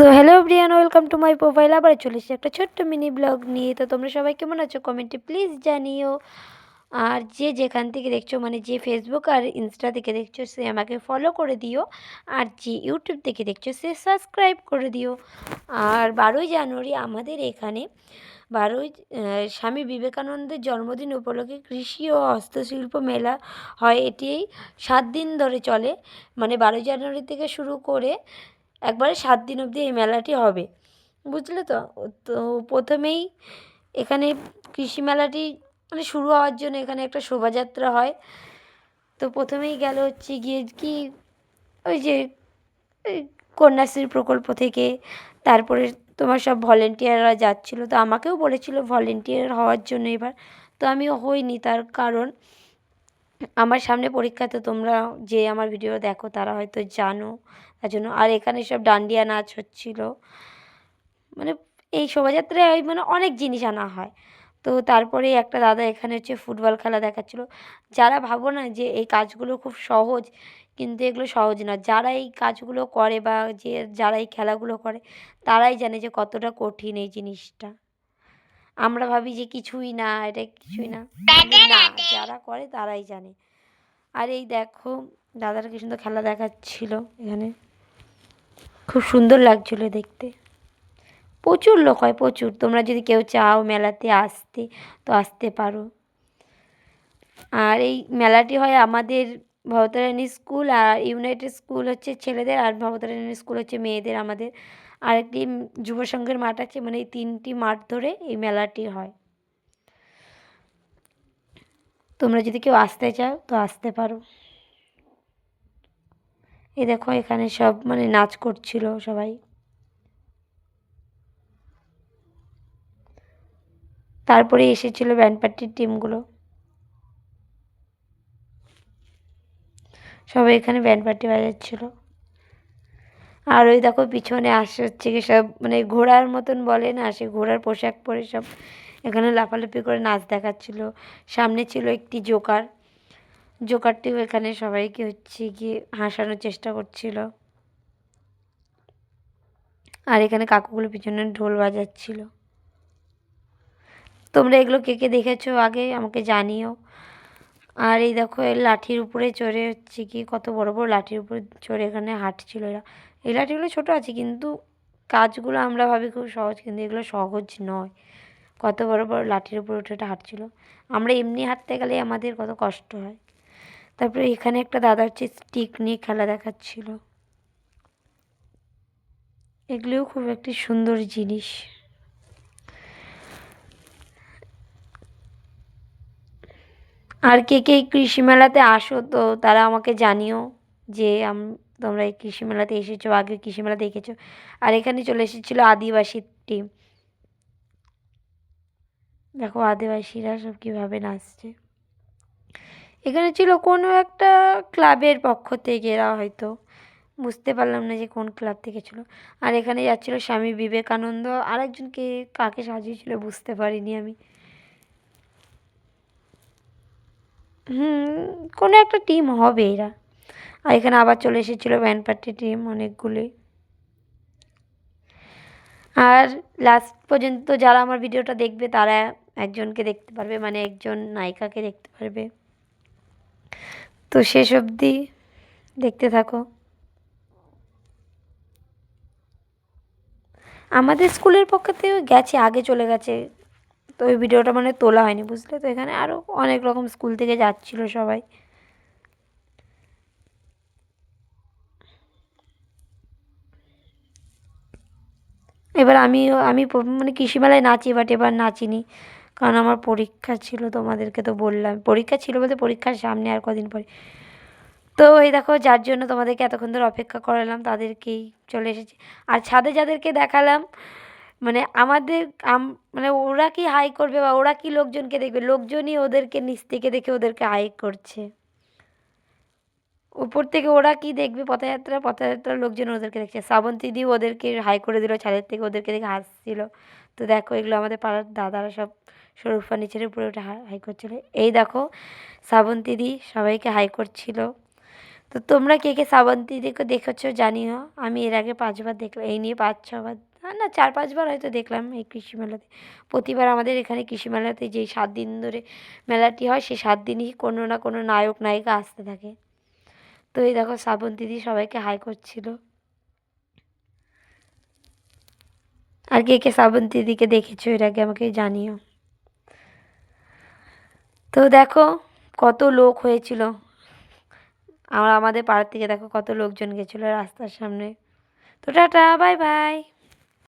So hello Brian welcome to my profile আবার চলে এসেছি একটা ছোট্ট মিনি ব্লগ নিয়ে। তো তোমরা সবাই কেমন আছো? কমেন্টে প্লিজ জানিও। আর যে যেখান থেকে দেখছ মানে যে ফেসবুক আর ইনস্টা থেকে দেখছ, সে আমাকে ফলো করে দিও। আর যে ইউটিউব থেকে দেখছ, সে সাবস্ক্রাইব করে দিও। আর বারোই জানুয়ারি আমাদের এখানে, বারোই স্বামী বিবেকানন্দের জন্মদিন উপলক্ষে কৃষি ও হস্তশিল্প মেলা হয়। এটি সাত দিন ধরে চলে। মানে বারোই জানুয়ারি থেকে শুরু করে একবারে সাত দিন অবধি এই মেলাটি হবে। বুঝলে তো? তো প্রথমেই এখানে কৃষি মেলাটি মানে শুরু হওয়ার জন্য এখানে একটা শোভাযাত্রা হয়। তো প্রথমেই গেল হচ্ছে গিয়ে কি ওই যে কন্যাশ্রী প্রকল্প থেকে, তারপরে তোমার সব ভলেন্টিয়াররা যাচ্ছিল। তো আমাকেও বলেছিল ভলেন্টিয়ার হওয়ার জন্য এবার। তো আমি হইনি তার কারণ। আমার সামনে পরীক্ষা তো তোমরা যে আমার ভিডিও দেখো, তারা হয়তো জানো। তার জন্য আর এখানে সব ডান্ডিয়া নাচ হচ্ছিল। মানে এই শোভাযাত্রায় ওই মানে অনেক জিনিস আনা হয়। তো তারপরে একটা দাদা এখানে হচ্ছে ফুটবল খেলা দেখাচ্ছিলো। যারা ভাবো না যে এই কাজগুলো খুব সহজ, কিন্তু এগুলো সহজ না। যারা এই কাজগুলো করে বা যে যারা এই খেলাগুলো করে, তারাই জানে যে কতটা কঠিন এই জিনিসটা। আমরা ভাবি যে কিছুই না এটা কিছুই না। না যারা করে তারাই জানে। আর এই দেখো দাদারা কি সুন্দর খেলা দেখাচ্ছিল এখানে। খুব সুন্দর লাগছিল দেখতে। প্রচুর লোক হয় প্রচুর। তোমরা যদি কেউ চাও মেলাতে আসতে তো আসতে পারো। আর এই মেলাটি হয় আমাদের ভবতারিণী স্কুল আর ইউনাইটেড স্কুল হচ্ছে ছেলেদের আর ভবতারিণী স্কুল হচ্ছে মেয়েদের আমাদের। আর একটি যুব সংঘের মাঠ আছে মানে এই তিনটি মাঠ ধরে এই মেলাটি হয়। তোমরা যদি কেউ আসতে চাও তো আসতে পারো। এই দেখো, এখানে সব মানে নাচ করছিল সবাই। তারপরে এসেছিল ব্যান্ড পার্টির টিমগুলো। সবাই এখানে ব্যান্ড পার্টি বাজাচ্ছিল। আর ওই দেখো পিছনে আসে হচ্ছে কি সব মানে ঘোড়ার মতন বলে না, সে ঘোড়ার পোশাক পরে সব এখানে লাফালাফি করে নাচ দেখাচ্ছিল। সামনে ছিল একটি জোকার। জোকারটিও এখানে সবাইকে হচ্ছে গিয়ে হাসানোর চেষ্টা করছিল। আর এখানে কাকুগুলো পিছনে ঢোল বাজাচ্ছিল। তোমরা এগুলো কে কে দেখেছ আগে আমাকে জানিও। আর এই দেখো লাঠির উপরে চড়ে হচ্ছে কি, কত বড় বড় লাঠির উপরে চড়ে এখানে হাঁটছিল এরা। এই লাঠিগুলো ছোটো আছে, কিন্তু কাজগুলো আমরা ভাবি খুব সহজ, কিন্তু এগুলো সহজ নয়। কত বড় বড় লাঠির উপরে উঠে এটা হাঁটছিল। আমরা এমনি হাঁটতে গেলে আমাদের কত কষ্ট হয়। তারপরে এখানে একটা দাদা হচ্ছে স্টিক নিয়ে খেলা দেখাচ্ছিল। এগুলিও খুব একটি সুন্দর জিনিস। আর কে কে কৃষি মেলাতে আসো তো তারা আমাকে জানিও যে তোমরা এই কৃষি মেলাতে এসেছ, আগে কৃষি মেলা দেখেছ। আর এখানে চলে এসেছিল আদিবাসীর টিম দেখো আদিবাসীরা সব কীভাবে নাচছে। এখানে ছিল কোনো একটা ক্লাবের পক্ষ থেকে এরা হয়তো, বুঝতে পারলাম না যে কোন ক্লাব থেকে ছিল। আর এখানে যাচ্ছিল স্বামী বিবেকানন্দ, আরেকজনকে কাকে সাজিয়েছিল বুঝতে পারিনি আমি। হুম, কোনো একটা টিম হবে এরা। আর এখানে আবার চলে এসেছিল ব্যান্ড পার্টি টিম অনেকগুলি। আর লাস্ট পর্যন্ত যারা আমার ভিডিওটা দেখবে, তারা একজনকে দেখতে পারবে মানে একজন নায়িকাকে দেখতে পারবে। তো শেষ অবধি দেখতে থাকো। আমাদের স্কুলের পক্ষ থেকে গেছে, আগে চলে গেছে। তো ওই ভিডিওটা মানে তোলা হয়নি, বুঝলে? তো এখানে আরও অনেক রকম স্কুল থেকে যাচ্ছিল সবাই। এবার আমি প- মানে কৃষিমেলায় নাচি, বাট এবার নাচিনি। কারণ আমার পরীক্ষা ছিল তোমাদেরকে তো বললাম। পরীক্ষা ছিল বলতে পরীক্ষার সামনে আর কদিন পরে। তো এই দেখো, যার জন্য তোমাদেরকে এতক্ষণ ধরে অপেক্ষা করালাম, তাদেরকেই চলে এসেছি। আর ছাদে যাদেরকে দেখালাম মানে আমাদের মানে ওরা কি হাই করবে বা ওরা কি লোকজনকে দেখবে? লোকজনই ওদেরকে, নিচ থেকে দেখে ওদেরকে হাই করছে। উপর থেকে ওরা কি দেখবে? পথযাত্রা, পথযাত্রার লোকজন ওদেরকে দেখছে। শ্রাবন্তী দি ওদেরকে হাই করে দিল, ছাদের থেকে ওদেরকে দেখে হাসছিল। তো দেখো এগুলো আমাদের পাড়ার দাদারা সব সরু ফার্নিচারের উপরে উঠে হাই করছিল। এই দেখো শ্রাবন্তী দি সবাইকে হাই করছিল। তো তোমরা কে কে শ্রাবন্তী দিদিকে দেখেছ জানিও। আমি এর আগে পাঁচবার দেখলাম। এই নিয়ে পাঁচ, ছবার না, চার, পাঁচবার হয়তো দেখলাম এই কৃষি মেলাতে। প্রতিবার আমাদের এখানে কৃষি মেলাতে যেই সাত দিন ধরে মেলাটি হয়, সেই সাত দিনই কোনো না কোনো নায়ক, নায়িকা আসতে থাকে। তো এই দেখো শ্রাবণ দিদি সবাইকে হাই করছিল। আর কে কে শ্রাবণ দিদিকে দেখেছ এর আগে আমাকে জানিও। তো দেখো কত লোক হয়েছিল। আমরা, আমাদের পাড়ার থেকে দেখো কত লোকজন গেছিল রাস্তার সামনে। তো টাটা, বাই বাই।